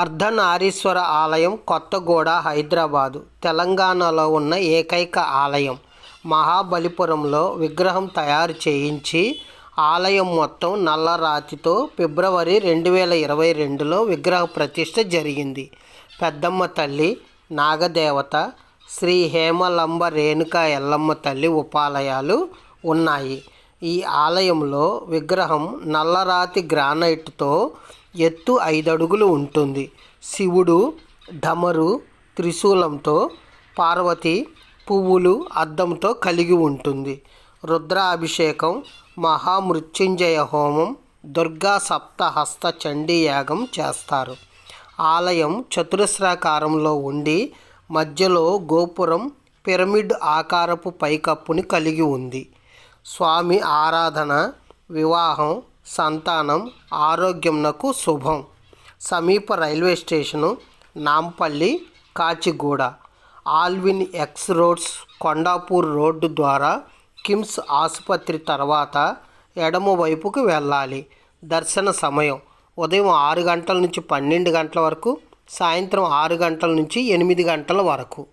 అర్ధనారీశ్వర ఆలయం కొత్తగూడ హైదరాబాదు తెలంగాణలో ఉన్న ఏకైక ఆలయం. మహాబలిపురంలో విగ్రహం తయారు చేయించి ఆలయం మొత్తం నల్లరాతితో ఫిబ్రవరి రెండు వేల ఇరవై రెండులో విగ్రహ ప్రతిష్ట జరిగింది. పెద్దమ్మ తల్లి నాగదేవత శ్రీ హేమలంబ రేణుకా ఎల్లమ్మ తల్లి ఉపాలయాలు ఉన్నాయి. ఈ ఆలయంలో విగ్రహం నల్లరాతి గ్రానైట్తో ఎత్తు ఐదు అడుగులు ఉంటుంది. శివుడు ఢమరు త్రిశూలంతో పార్వతి పువ్వులు అద్దంతో కలిగి ఉంటుంది. రుద్రాభిషేకం మహామృత్యుంజయ హోమం దుర్గా సప్తహస్త చండీ యాగం చేస్తారు. ఆలయం చతురస్రాకారంలో ఉండి మధ్యలో గోపురం పిరమిడ్ ఆకారపు పైకప్పుని కలిగి ఉంది. స్వామి ఆరాధన వివాహం సంతానం ఆరోగ్యంనకు శుభం. సమీప railway station Nampally Kacheguda. Allwyn X roads Kondapur road ద్వారా కిమ్స్ ఆసుపత్రి తర్వాత ఎడమ వైపుకు వెళ్ళాలి. దర్శన సమయం ఉదయం ఆరు గంటల నుంచి పన్నెండు గంటల వరకు సాయంత్రం ఆరు గంటల నుంచి ఎనిమిది గంటల వరకు.